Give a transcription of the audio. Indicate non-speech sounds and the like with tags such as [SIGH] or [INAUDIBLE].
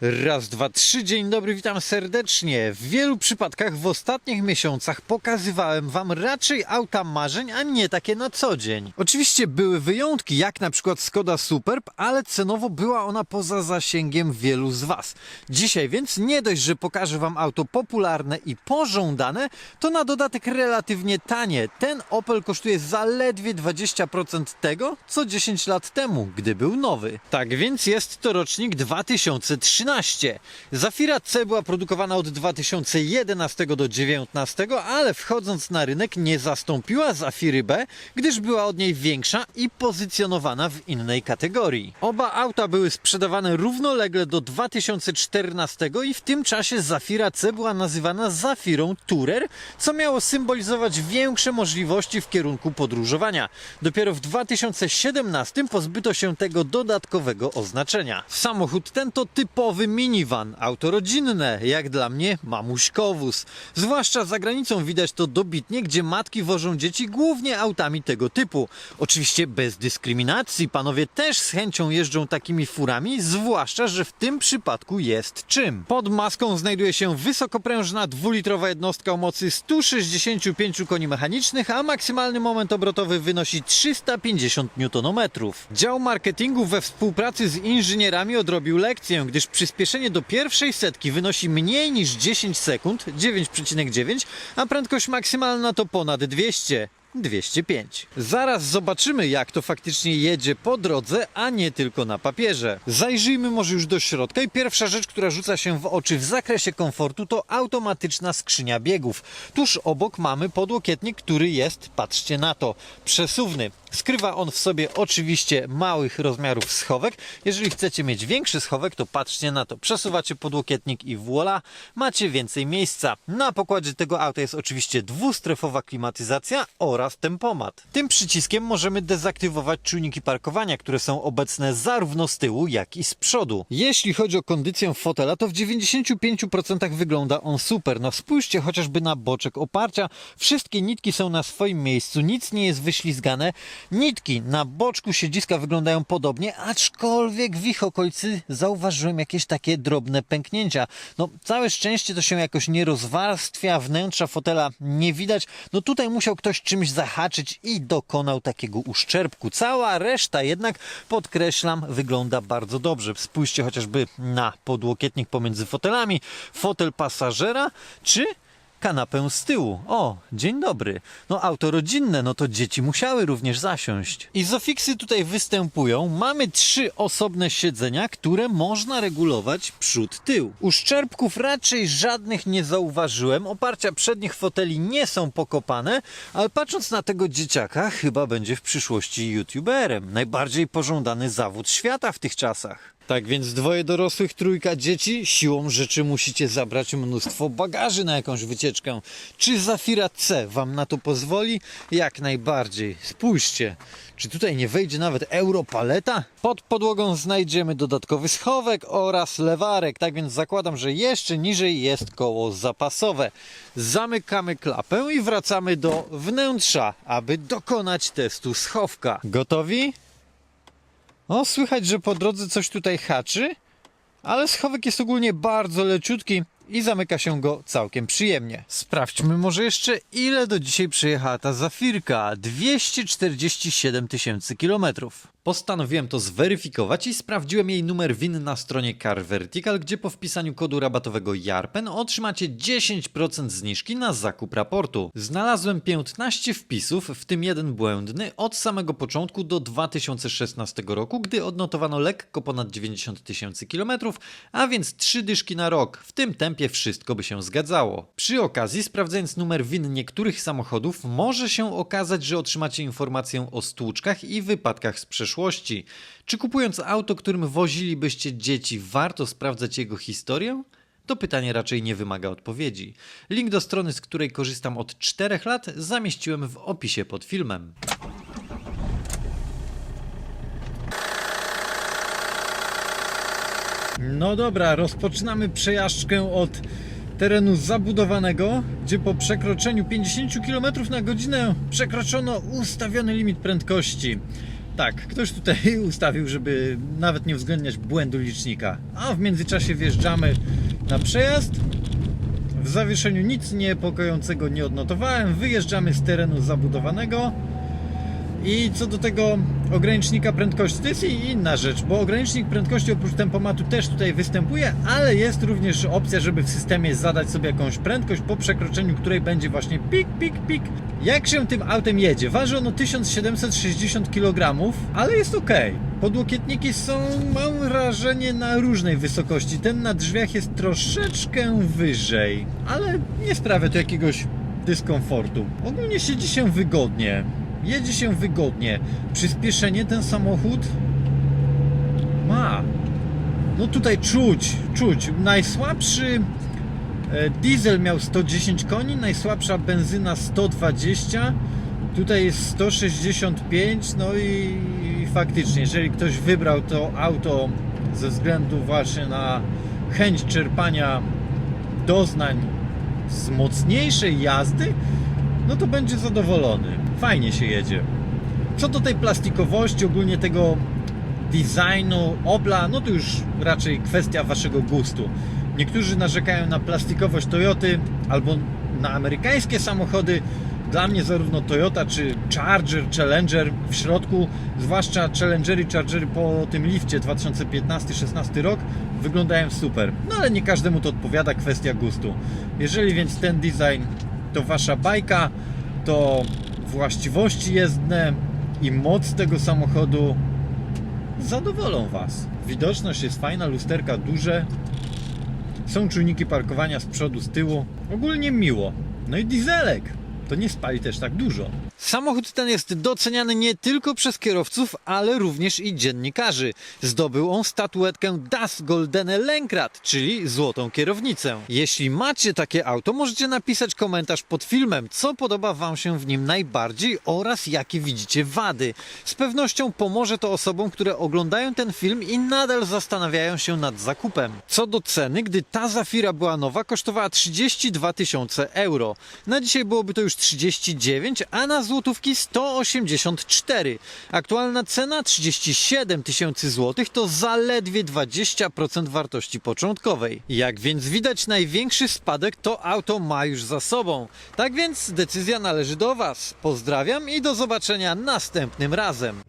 Raz, dwa, trzy, dzień dobry, witam serdecznie. W wielu przypadkach w ostatnich miesiącach pokazywałem Wam raczej auta marzeń, a nie takie na co dzień. Oczywiście były wyjątki, jak na przykład Skoda Superb, ale cenowo była ona poza zasięgiem wielu z Was. Dzisiaj więc nie dość, że pokażę Wam auto popularne i pożądane, to na dodatek relatywnie tanie. Ten Opel kosztuje zaledwie 20% tego, co 10 lat temu, gdy był nowy. Tak więc jest to rocznik 2013. Zafira C była produkowana od 2011 do 2019, ale wchodząc na rynek nie zastąpiła Zafiry B, gdyż była od niej większa i pozycjonowana w innej kategorii. Oba auta były sprzedawane równolegle do 2014 i w tym czasie Zafira C była nazywana Zafirą Tourer, co miało symbolizować większe możliwości w kierunku podróżowania. Dopiero w 2017 pozbyto się tego dodatkowego oznaczenia. Samochód ten to typowy minivan, auto rodzinne, jak dla mnie mamuśkowóz. Zwłaszcza za granicą widać to dobitnie, gdzie matki wożą dzieci głównie autami tego typu. Oczywiście bez dyskryminacji, panowie też z chęcią jeżdżą takimi furami, zwłaszcza, że w tym przypadku jest czym. Pod maską znajduje się wysokoprężna dwulitrowa jednostka o mocy 165 koni mechanicznych, a maksymalny moment obrotowy wynosi 350 Nm. Dział marketingu we współpracy z inżynierami odrobił lekcję, gdyż przyspieszenie do pierwszej setki wynosi mniej niż 10 sekund, 9,9, a prędkość maksymalna to ponad 200. 205. Zaraz zobaczymy, jak to faktycznie jedzie po drodze, a nie tylko na papierze. Zajrzyjmy może już do środka i pierwsza rzecz, która rzuca się w oczy w zakresie komfortu to automatyczna skrzynia biegów. Tuż obok mamy podłokietnik, który jest, patrzcie na to, przesuwny. Skrywa on w sobie oczywiście małych rozmiarów schowek. Jeżeli chcecie mieć większy schowek, to patrzcie na to. Przesuwacie podłokietnik i voila, macie więcej miejsca. Na pokładzie tego auta jest oczywiście dwustrefowa klimatyzacja oraz tempomat. Tym przyciskiem możemy dezaktywować czujniki parkowania, które są obecne zarówno z tyłu, jak i z przodu. Jeśli chodzi o kondycję fotela, to w 95% wygląda on super. No spójrzcie chociażby na boczek oparcia. Wszystkie nitki są na swoim miejscu, nic nie jest wyślizgane. Nitki na boczku siedziska wyglądają podobnie, aczkolwiek w ich okolicy zauważyłem jakieś takie drobne pęknięcia. No, całe szczęście to się jakoś nie rozwarstwia, wnętrza fotela nie widać. No tutaj musiał ktoś czymś zahaczyć i dokonał takiego uszczerbku. Cała reszta jednak, podkreślam, wygląda bardzo dobrze. Spójrzcie chociażby na podłokietnik pomiędzy fotelami, fotel pasażera, czy kanapę z tyłu. O, dzień dobry. No auto rodzinne, no to dzieci musiały również zasiąść. Izofiksy tutaj występują. Mamy trzy osobne siedzenia, które można regulować przód, tył. Uszczerbków raczej żadnych nie zauważyłem. Oparcia przednich foteli nie są pokopane, ale patrząc na tego dzieciaka, chyba będzie w przyszłości youtuberem. Najbardziej pożądany zawód świata w tych czasach. Tak więc dwoje dorosłych, trójka dzieci, siłą rzeczy musicie zabrać mnóstwo bagaży na jakąś wycieczkę. Czy Zafira C wam na to pozwoli? Jak najbardziej. Spójrzcie, czy tutaj nie wejdzie nawet europaleta? Pod podłogą znajdziemy dodatkowy schowek oraz lewarek, tak więc zakładam, że jeszcze niżej jest koło zapasowe. Zamykamy klapę i wracamy do wnętrza, aby dokonać testu schowka. Gotowi? O, słychać, że po drodze coś tutaj haczy, ale schowek jest ogólnie bardzo leciutki i zamyka się go całkiem przyjemnie. Sprawdźmy może jeszcze, ile do dzisiaj przejechała ta Zafirka. 247 tysięcy kilometrów. Postanowiłem to zweryfikować i sprawdziłem jej numer WIN na stronie Car Vertical, gdzie po wpisaniu kodu rabatowego JARPEN otrzymacie 10% zniżki na zakup raportu. Znalazłem 15 wpisów, w tym jeden błędny, od samego początku do 2016 roku, gdy odnotowano lekko ponad 90 tysięcy kilometrów, a więc 3 dyszki na rok. W tym tempie wszystko by się zgadzało. Przy okazji, sprawdzając numer WIN niektórych samochodów, może się okazać, że otrzymacie informację o stłuczkach i wypadkach z przeszłości. Czy kupując auto, którym wozilibyście dzieci, warto sprawdzać jego historię? To pytanie raczej nie wymaga odpowiedzi. Link do strony, z której korzystam od 4 lat, zamieściłem w opisie pod filmem. No dobra, rozpoczynamy przejażdżkę od terenu zabudowanego, gdzie po przekroczeniu 50 km na godzinę przekroczono ustawiony limit prędkości. Tak, ktoś tutaj [LAUGHS] ustawił, żeby nawet nie uwzględniać błędu licznika. A w międzyczasie wjeżdżamy na przejazd. W zawieszeniu nic niepokojącego nie odnotowałem. Wyjeżdżamy z terenu zabudowanego. I co do tego ogranicznika prędkości, to jest i inna rzecz, bo ogranicznik prędkości oprócz tempomatu też tutaj występuje, ale jest również opcja, żeby w systemie zadać sobie jakąś prędkość, po przekroczeniu której będzie właśnie pik, pik, pik. Jak się tym autem jedzie? Waży ono 1760 kg, ale jest ok. Podłokietniki są, mam wrażenie, na różnej wysokości. Ten na drzwiach jest troszeczkę wyżej, ale nie sprawia to jakiegoś dyskomfortu. Ogólnie siedzi się wygodnie. Jedzie się wygodnie. Przyspieszenie ten samochód ma. No tutaj czuć, czuć. Najsłabszy e, diesel miał 110 koni, najsłabsza benzyna 120. Tutaj jest 165, no i, i faktycznie, jeżeli ktoś wybrał to auto ze względu właśnie na chęć czerpania doznań z mocniejszej jazdy, no to będzie zadowolony. Fajnie się jedzie. Co do tej plastikowości, ogólnie tego designu, obla, no to już raczej kwestia waszego gustu. Niektórzy narzekają na plastikowość Toyoty albo na amerykańskie samochody. Dla mnie zarówno Toyota czy Charger, Challenger w środku, zwłaszcza Challengery, Chargery po tym lifcie 2015-16 rok wyglądają super. No ale nie każdemu to odpowiada, kwestia gustu. Jeżeli więc ten design to wasza bajka, to właściwości jezdne i moc tego samochodu zadowolą Was. Widoczność jest fajna, lusterka duże, są czujniki parkowania z przodu, z tyłu. Ogólnie miło. No i dieselek. To nie spali też tak dużo. Samochód ten jest doceniany nie tylko przez kierowców, ale również i dziennikarzy. Zdobył on statuetkę Das Goldene Lenkrad, czyli złotą kierownicę. Jeśli macie takie auto, możecie napisać komentarz pod filmem, co podoba Wam się w nim najbardziej oraz jakie widzicie wady. Z pewnością pomoże to osobom, które oglądają ten film i nadal zastanawiają się nad zakupem. Co do ceny, gdy ta Zafira była nowa, kosztowała 32 tysiące euro. Na dzisiaj byłoby to już 39, a na złotówki 184. Aktualna cena 37 tysięcy złotych to zaledwie 20% wartości początkowej. Jak więc widać, największy spadek to auto ma już za sobą. Tak więc decyzja należy do Was. Pozdrawiam i do zobaczenia następnym razem.